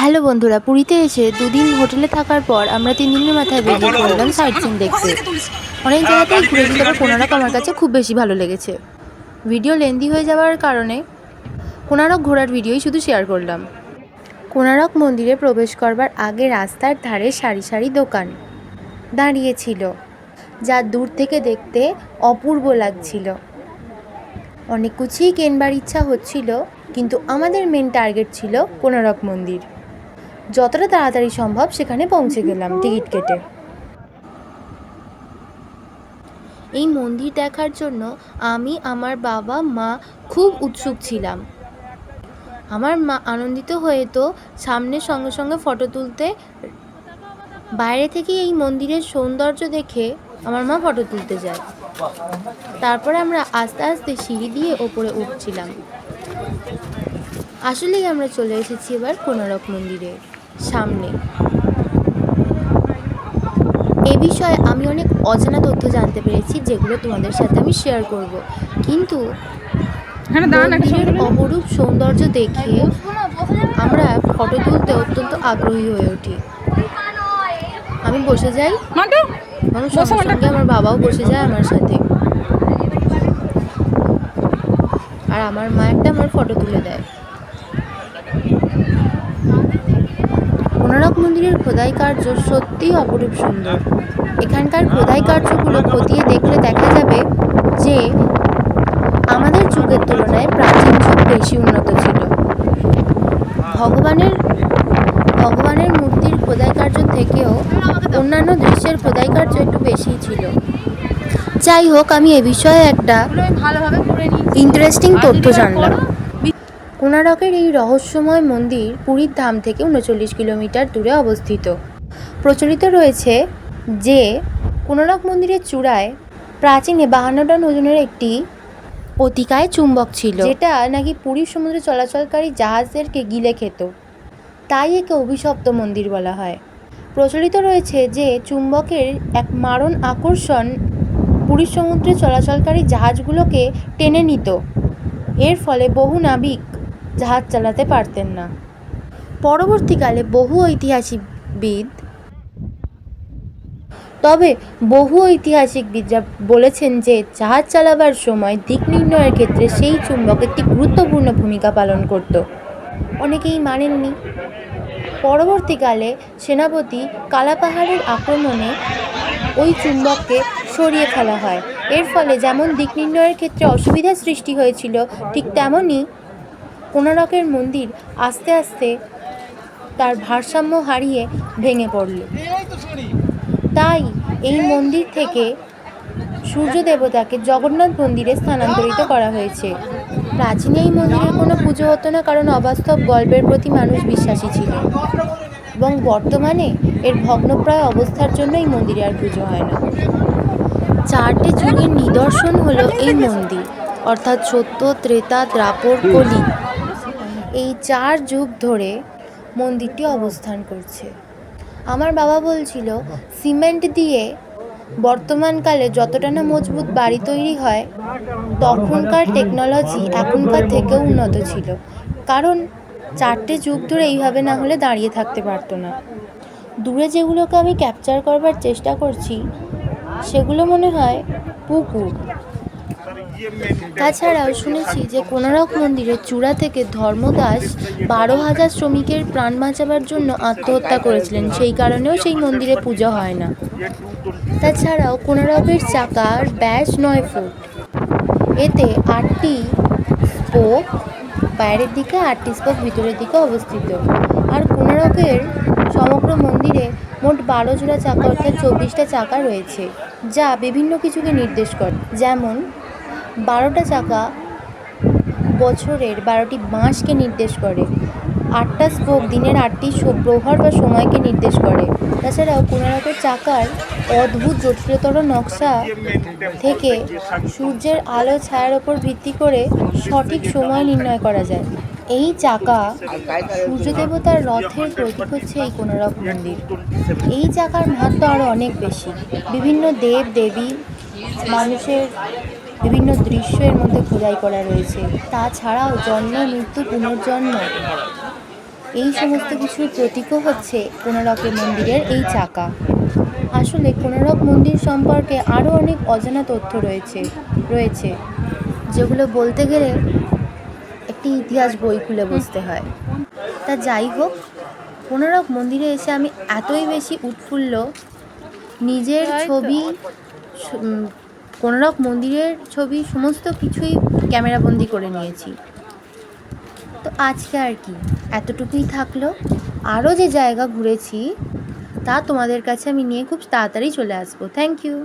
Hello বন্ধুরা পুরীতে এসে দুদিন হোটেলে থাকার পর আমরা তিন দিনের মাথায় বেরিয়ে পড়লাম সাইট সিন দেখতে। অনেক জায়গাতেই ঘুরেছি তবে কোনারক আমার কাছে খুব বেশি ভালো লেগেছে। ভিডিও লেন্দি হয়ে যাওয়ার কারণে কোনারক ঘোরার ভিডিওই শুধু শেয়ার করলাম। কোনারক মন্দিরে প্রবেশ করবার আগে রাস্তার ধারে সারি সারি দোকান দাঁড়িয়েছিল যা দূর থেকে দেখতে অপূর্ব লাগছিল। অনেক কিছুই কেনবার ইচ্ছা হচ্ছিল কিন্তু আমাদের মেন টার্গেট ছিল কোনারক মন্দির। যতটা তাড়াতাড়ি সম্ভব সেখানে পৌঁছে গেলাম টিকিট কেটে। এই মন্দির দেখার জন্য আমি, আমার বাবা, মা খুব উৎসুক ছিলাম। আমার মা আনন্দিত হয়ে তো সামনের সঙ্গে সঙ্গে ফটো তুলতে, বাইরে থেকে এই মন্দিরের সৌন্দর্য দেখে আমার মা ফটো তুলতে যায়। তারপরে আমরা আস্তে আস্তে সিঁড়ি দিয়ে ওপরে উঠছিলাম। আসলেই আমরা চলে এসেছি এবার কোনারক মন্দিরে। সামনে। এ বিষয়ে আমি অনেক অজানা তথ্য জানতে পেরেছি যেগুলো তোমাদের সাথে আমি শেয়ার করব। কিন্তু মন্দিরের অপরূপ সৌন্দর্য দেখে আমরা ফটো তুলতে অত্যন্ত আগ্রহী হয়ে উঠি। আমি বসে যাই। সঙ্গে আমার বাবাও বসে যায় আমার সাথে। আর আমার মা একটা আমার ফটো তুলে দেয় কোনারক মন্দিরের খোদাই কার্য সত্যিই অপরূপ সুন্দর। এখানকার খোদাই কার্যগুলো খতিয়ে দেখলে দেখা যাবে যে আমাদের যুগের তুলনায় প্রাচীন যুগ বেশি উন্নত ছিল। ভগবানের ভগবানের মূর্তির খোদাই কার্য থেকেও অন্যান্য দৃশ্যের খোদাই কার্য একটু বেশিই ছিল। যাই হোক আমি এ বিষয়ে একটা ইন্টারেস্টিং তথ্য জানলাম। কোনারকের এই রহস্যময় মন্দির পুরীর ধাম থেকে উনচল্লিশ কিলোমিটার দূরে অবস্থিত। প্রচলিত রয়েছে যে কোনারক মন্দিরের চূড়ায় প্রাচীনে বাহান্ন টন ওজনের একটি অতিকায় চুম্বক ছিল, যেটা নাকি পুরীর সমুদ্রে চলাচলকারী জাহাজদেরকে গিলে খেত। তাই একে অভিশপ্ত মন্দির বলা হয়। প্রচলিত রয়েছে যে, চুম্বকের এক মারণ আকর্ষণ পুরীর সমুদ্রে চলাচলকারী জাহাজগুলোকে টেনে নিত। এর ফলে বহু নাবিক জাহাজ চালাতে পারতেন না। পরবর্তীকালে বহু ঐতিহাসিকবিদ তবে বহু ঐতিহাসিকবিদরা বলেছেন যে জাহাজ চালাবার সময় দিক নির্ণয়ের ক্ষেত্রে সেই চুম্বক একটি গুরুত্বপূর্ণ ভূমিকা পালন করত। অনেকেই মানেননি। পরবর্তীকালে সেনাপতি কালাপাহাড়ের আক্রমণে ওই চুম্বককে সরিয়ে ফেলা হয়। এর ফলে যেমন দিক নির্ণয়ের ক্ষেত্রে অসুবিধার সৃষ্টি হয়েছিল, ঠিক তেমনই কোনারকের মন্দির আস্তে আস্তে তার ভারসাম্য হারিয়ে ভেঙে পড়ল। তাই এই মন্দির থেকে সূর্য দেবতাকে জগন্নাথ মন্দিরে স্থানান্তরিত করা হয়েছে। প্রাচীন এই মন্দিরে কোনো পুজো হতো না, কারণ অবাস্তব গল্পের প্রতি মানুষ বিশ্বাসী ছিল। এবং বর্তমানে এর ভগ্নপ্রায় অবস্থার জন্য এই মন্দিরে আর পুজো হয় না। চারটি যুগের নিদর্শন হলো এই মন্দির, অর্থাৎ সত্য, ত্রেতা, দ্রাপর, কলি। এই চার যুগ ধরে মন্দিরটি অবস্থান করছে। আমার বাবা বলছিল, সিমেন্ট দিয়ে বর্তমানকালে যতটা না মজবুত বাড়ি তৈরি হয়, তখনকার টেকনোলজি এখনকার থেকেও উন্নত ছিল। কারণ চারটে যুগ ধরে এইভাবে না হলে দাঁড়িয়ে থাকতে পারতো না। দূরে যেগুলোকে আমি ক্যাপচার করবার চেষ্টা করছি, সেগুলো মনে হয় পুকুর। তাছাড়াও শুনেছি যে কোনারক মন্দিরের চূড়া থেকে ধর্মদাস বারো হাজার শ্রমিকের প্রাণ বাঁচাবার জন্য আত্মহত্যা করেছিলেন। সেই কারণেও সেই মন্দিরে পুজো হয় না। তাছাড়াও কোনারকের চাকার ব্যাস নয় ফুট। এতে আটটি স্পোক, বাইরের দিকে আটটি স্পোক, ভিতরের দিকে অবস্থিত। আর কোনারকের সমগ্র মন্দিরে মোট বারো জোড়া চাকা, অর্থাৎ চব্বিশটা চাকা রয়েছে, যা বিভিন্ন কিছুকে নির্দেশ করে। যেমন বারোটা চাকা বছরের বারোটি মাসকে নির্দেশ করে। আটটা স্পোক দিনের আটটি প্রহর বা সময়কে নির্দেশ করে। তাছাড়াও কোনারকের চাকার অদ্ভুত জটিলতর নকশা থেকে সূর্যের আলো ছায়ার ওপর ভিত্তি করে সঠিক সময় নির্ণয় করা যায়। এই চাকা সূর্যদেবতার রথের প্রতীক হচ্ছে এই কোনারক মন্দির। এই চাকার মাহাত্ম আরও অনেক বেশি। বিভিন্ন দেব, দেবী, মানুষের বিভিন্ন দৃশ্য এর মধ্যে খোদাই করা রয়েছে। তাছাড়াও জন্ম মৃত্যু পুনর্জন্ম। এই সমস্ত কিছুর প্রতীকও হচ্ছে কোনারকের মন্দিরের এই চাকা। আসলে কোনারক মন্দির সম্পর্কে আরও অনেক অজানা তথ্য রয়েছে রয়েছে যেগুলো বলতে গেলে একটি ইতিহাস বই খুলে বসতে হয়। তা যাই হোক কোনারক মন্দিরে এসে আমি এতই বেশি উৎফুল্ল নিজের ছবি কোনারক মন্দিরের ছবি, সমস্ত কিছুই ক্যামেরাবন্দি করে নিয়েছি। তো আজকে আর কি? এতটুকুই থাকল। আরও যে জায়গা ঘুরেছি, তা তোমাদের কাছে আমি নিয়ে খুব তাড়াতাড়ি চলে আসব। Thank you